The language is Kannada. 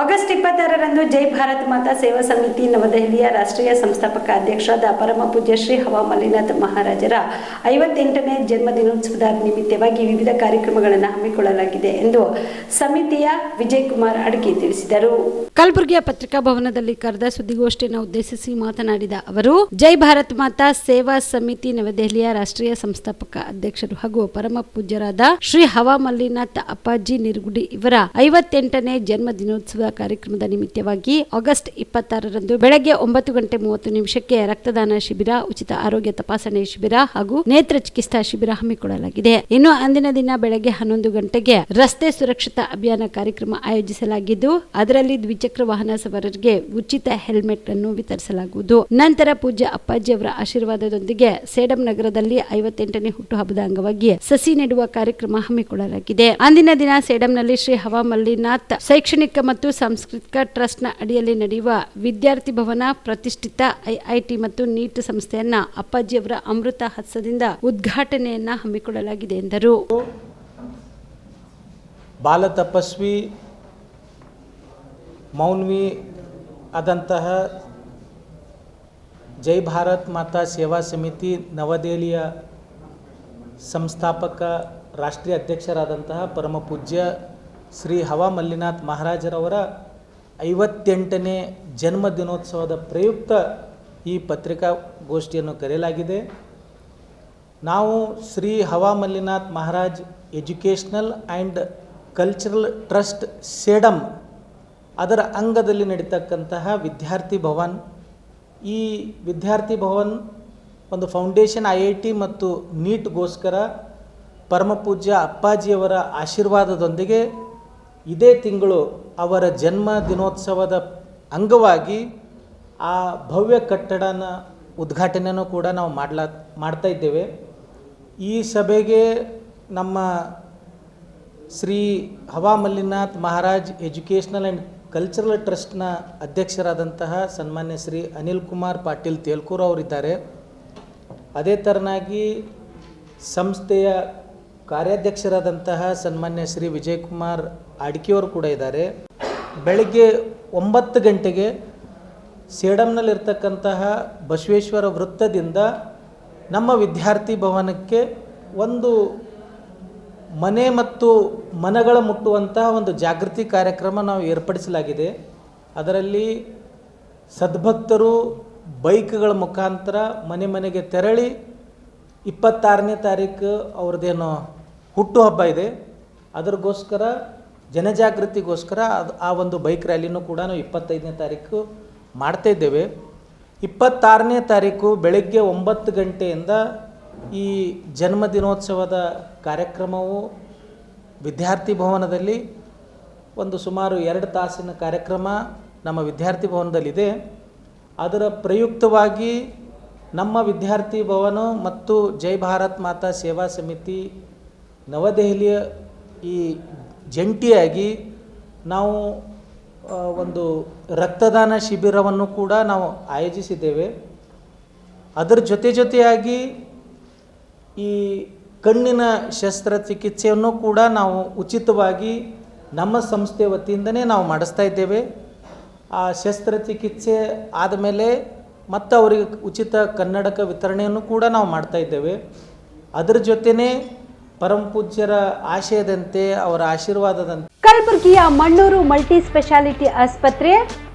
ಆಗಸ್ಟ್ ಇಪ್ಪತ್ತಾರರಂದು ಜೈ ಭಾರತ್ ಮಾತಾ ಸೇವಾ ಸಮಿತಿ ನವದೆಹಲಿಯ ರಾಷ್ಟ್ರೀಯ ಸಂಸ್ಥಾಪಕ ಅಧ್ಯಕ್ಷರಾದ ಪರಮ ಪೂಜ್ಯ ಶ್ರೀ ಹವಾ ಮಲ್ಲಿನಾಥ್ ಮಹಾರಾಜರ ಐವತ್ತೆಂಟನೇ ಜನ್ಮ ದಿನೋತ್ಸವದ ನಿಮಿತ್ತವಾಗಿ ವಿವಿಧ ಕಾರ್ಯಕ್ರಮಗಳನ್ನು ಹಮ್ಮಿಕೊಳ್ಳಲಾಗಿದೆ ಎಂದು ಸಮಿತಿಯ ವಿಜಯ್ ಕುಮಾರ್ ಅಡ್ಗಿ ತಿಳಿಸಿದರು. ಕಲಬುರಗಿಯ ಪತ್ರಿಕಾ ಭವನದಲ್ಲಿ ಕರೆದ ಸುದ್ದಿಗೋಷ್ಠಿಯನ್ನು ಉದ್ದೇಶಿಸಿ ಮಾತನಾಡಿದ ಅವರು, ಜೈ ಭಾರತ್ ಮಾತಾ ಸೇವಾ ಸಮಿತಿ ನವದೆಹಲಿಯ ರಾಷ್ಟ್ರೀಯ ಸಂಸ್ಥಾಪಕ ಅಧ್ಯಕ್ಷರು ಹಾಗೂ ಪರಮ ಪೂಜ್ಯರಾದ ಶ್ರೀ ಹವಾ ಮಲ್ಲಿನಾಥ್ ಅಪ್ಪಾಜಿ ನಿರ್ಗುಡಿ ಇವರ ಐವತ್ತೆಂಟನೇ ಜನ್ಮ ದಿನೋತ್ಸವ ಕಾರ್ಯಕ್ರಮದ ನಿಮಿತ್ತವಾಗಿ ಆಗಸ್ಟ್ ಇಪ್ಪತ್ತಾರರಂದು ಬೆಳಗ್ಗೆ ಒಂಬತ್ತು ಗಂಟೆ ಮೂವತ್ತು ನಿಮಿಷಕ್ಕೆ ರಕ್ತದಾನ ಶಿಬಿರ, ಉಚಿತ ಆರೋಗ್ಯ ತಪಾಸಣೆ ಶಿಬಿರ ಹಾಗೂ ನೇತ್ರ ಚಿಕಿತ್ಸಾ ಶಿಬಿರ ಹಮ್ಮಿಕೊಳ್ಳಲಾಗಿದೆ. ಇನ್ನು ಅಂದಿನ ದಿನ ಬೆಳಗ್ಗೆ ಹನ್ನೊಂದು ಗಂಟೆಗೆ ರಸ್ತೆ ಸುರಕ್ಷತಾ ಅಭಿಯಾನ ಕಾರ್ಯಕ್ರಮ ಆಯೋಜಿಸಲಾಗಿದ್ದು, ಅದರಲ್ಲಿ ದ್ವಿಚಕ್ರ ವಾಹನ ಸವಾರರಿಗೆ ಉಚಿತ ಹೆಲ್ಮೆಟ್ ಅನ್ನು ವಿತರಿಸಲಾಗುವುದು. ನಂತರ ಪೂಜ್ಯ ಅಪ್ಪಾಜಿ ಅವರ ಆಶೀರ್ವಾದದೊಂದಿಗೆ ಸೇಡಂ ನಗರದಲ್ಲಿ ಐವತ್ತೆಂಟನೇ ಹುಟ್ಟುಹಬ್ಬದ ಅಂಗವಾಗಿ ಸಸಿ ನೆಡುವ ಕಾರ್ಯಕ್ರಮ ಹಮ್ಮಿಕೊಳ್ಳಲಾಗಿದೆ. ಅಂದಿನ ದಿನ ಸೇಡಂನಲ್ಲಿ ಶ್ರೀ ಹವಾಮಲ್ಲಿನಾಥ್ ಶೈಕ್ಷಣಿಕ ಮತ್ತು ಸಾಂಸ್ಕೃತಿಕ ಟ್ರಸ್ಟ್ನ ಅಡಿಯಲ್ಲಿ ನಡೆಯುವ ವಿದ್ಯಾರ್ಥಿ ಭವನ ಪ್ರತಿಷ್ಠಿತ ಐಐಟಿ ಮತ್ತು ನೀಟ್ ಸಂಸ್ಥೆಯನ್ನ ಅಪ್ಪಾಜಿಯವರ ಅಮೃತ ಹಸ್ತದಿಂದ ಉದ್ಘಾಟನೆಯನ್ನ ಹಮ್ಮಿಕೊಳ್ಳಲಾಗಿದೆ ಎಂದರು. ಬಾಲ ತಪಸ್ವಿ, ಮೌನ್ವಿ ಆದಂತಹ ಜೈ ಭಾರತ್ ಮಾತಾ ಸೇವಾ ಸಮಿತಿ ನವದೆಹಲಿಯ ಸಂಸ್ಥಾಪಕ, ರಾಷ್ಟ್ರೀಯ ಅಧ್ಯಕ್ಷರಾದಂತಹ ಪರಮ ಪೂಜ್ಯ ಶ್ರೀ ಹವಾ ಮಲ್ಲಿನಾಥ್ ಮಹಾರಾಜರವರ ಐವತ್ತೆಂಟನೇ ಜನ್ಮ ದಿನೋತ್ಸವದ ಪ್ರಯುಕ್ತ ಈ ಪತ್ರಿಕಾಗೋಷ್ಠಿಯನ್ನು ಕರೆಯಲಾಗಿದೆ. ನಾವು Shri Hava Mallinath Maharaj educational and cultural trust Sedam ಅದರ ಅಂಗದಲ್ಲಿ ನಡೀತಕ್ಕಂತಹ ವಿದ್ಯಾರ್ಥಿ ಭವನ್. ಈ ವಿದ್ಯಾರ್ಥಿ ಭವನ್ ಒಂದು ಫೌಂಡೇಶನ್ ಐ ಐ ಟಿ ಮತ್ತು ನೀಟ್ಗೋಸ್ಕರ ಪರಮಪೂಜ್ಯ ಅಪ್ಪಾಜಿಯವರ ಆಶೀರ್ವಾದದೊಂದಿಗೆ ಇದೇ ತಿಂಗಳು ಅವರ ಜನ್ಮ ದಿನೋತ್ಸವದ ಅಂಗವಾಗಿ ಆ ಭವ್ಯ ಕಟ್ಟಡನ ಉದ್ಘಾಟನೆಯೂ ಕೂಡ ನಾವು ಮಾಡ್ಲಾ, ಮಾಡ್ತಾ ಇದ್ದೇವೆ. ಈ ಸಭೆಗೆ ನಮ್ಮ Shri Hava Mallinath Maharaj educational and cultural ಟ್ರಸ್ಟ್ನ ಅಧ್ಯಕ್ಷರಾದಂತಹ ಸನ್ಮಾನ್ಯ ಶ್ರೀ ಅನಿಲ್ ಕುಮಾರ್ ಪಾಟೀಲ್ ತೇಲ್ಕೂರ್ ಅವರಿದ್ದಾರೆ. ಅದೇ ಥರನಾಗಿ ಸಂಸ್ಥೆಯ ಕಾರ್ಯಾಧ್ಯಕ್ಷರಾದಂತಹ ಸನ್ಮಾನ್ಯ ಶ್ರೀ ವಿಜಯಕುಮಾರ್ ಅಡ್ಕಿಯವರು ಕೂಡ ಇದ್ದಾರೆ. ಬೆಳಗ್ಗೆ ಒಂಬತ್ತು ಗಂಟೆಗೆ ಸೇಡಂನಲ್ಲಿರ್ತಕ್ಕಂತಹ ಬಸವೇಶ್ವರ ವೃತ್ತದಿಂದ ನಮ್ಮ ವಿದ್ಯಾರ್ಥಿ ಭವನಕ್ಕೆ ಒಂದು ಮನೆ ಮತ್ತು ಮನಗಳ ಮುಟ್ಟುವಂತಹ ಒಂದು ಜಾಗೃತಿ ಕಾರ್ಯಕ್ರಮ ನಾವು ಏರ್ಪಡಿಸಲಾಗಿದೆ. ಅದರಲ್ಲಿ ಸದ್ಭಕ್ತರು ಬೈಕ್ಗಳ ಮುಖಾಂತರ ಮನೆ ಮನೆಗೆ ತೆರಳಿ ಇಪ್ಪತ್ತಾರನೇ ತಾರೀಕು ಅವ್ರದ್ದೇನು ಹುಟ್ಟುಹಬ್ಬ ಇದೆ. ಅದರಗೋಸ್ಕರ, ಜನಜಾಗೃತಿಗೋಸ್ಕರ ಅದು ಆ ಒಂದು ಬೈಕ್ ರ್ಯಾಲಿನೂ ಕೂಡ ನಾವು ಇಪ್ಪತ್ತೈದನೇ ತಾರೀಕು ಮಾಡ್ತಾ ಇದ್ದೇವೆ. ಇಪ್ಪತ್ತಾರನೇ ತಾರೀಕು ಬೆಳಗ್ಗೆ ಒಂಬತ್ತು ಗಂಟೆಯಿಂದ ಈ ಜನ್ಮ ದಿನೋತ್ಸವದ ಕಾರ್ಯಕ್ರಮವು ವಿದ್ಯಾರ್ಥಿ ಭವನದಲ್ಲಿ ಒಂದು ಸುಮಾರು ಎರಡು ತಾಸಿನ ಕಾರ್ಯಕ್ರಮ ನಮ್ಮ ವಿದ್ಯಾರ್ಥಿ ಭವನದಲ್ಲಿದೆ. ಅದರ ಪ್ರಯುಕ್ತವಾಗಿ ನಮ್ಮ ವಿದ್ಯಾರ್ಥಿ ಭವನ ಮತ್ತು ಜೈ ಭಾರತ್ ಮಾತಾ ಸೇವಾ ಸಮಿತಿ ನವದೆಹಲಿಯ ಈ ಜಂಟಿಯಾಗಿ ನಾವು ಒಂದು ರಕ್ತದಾನ ಶಿಬಿರವನ್ನು ಕೂಡ ನಾವು ಆಯೋಜಿಸಿದ್ದೇವೆ. ಅದರ ಜೊತೆ ಜೊತೆಯಾಗಿ ಈ ಕಣ್ಣಿನ ಶಸ್ತ್ರಚಿಕಿತ್ಸೆಯನ್ನು ಕೂಡ ನಾವು ಉಚಿತವಾಗಿ ನಮ್ಮ ಸಂಸ್ಥೆ ವತಿಯಿಂದನೇ ನಾವು ಮಾಡಿಸ್ತಾ ಇದ್ದೇವೆ. ಆ ಶಸ್ತ್ರಚಿಕಿತ್ಸೆ ಆದಮೇಲೆ ಮತ್ತು ಅವರಿಗೆ ಉಚಿತ ಕನ್ನಡಕ ವಿತರಣೆಯನ್ನು ಕೂಡ ನಾವು ಮಾಡ್ತಾ ಇದ್ದೇವೆ. ಅದರ ಜೊತೆನೇ ಪರಮ ಪೂಜ್ಯರ ಆಶಯದಂತೆ ಅವರ ಆಶೀರ್ವಾದದಂತೆ. ಕಲಬುರಗಿಯ ಮಣ್ಣೂರು ಮಲ್ಟಿ ಸ್ಪೆಷಾಲಿಟಿ ಆಸ್ಪತ್ರೆ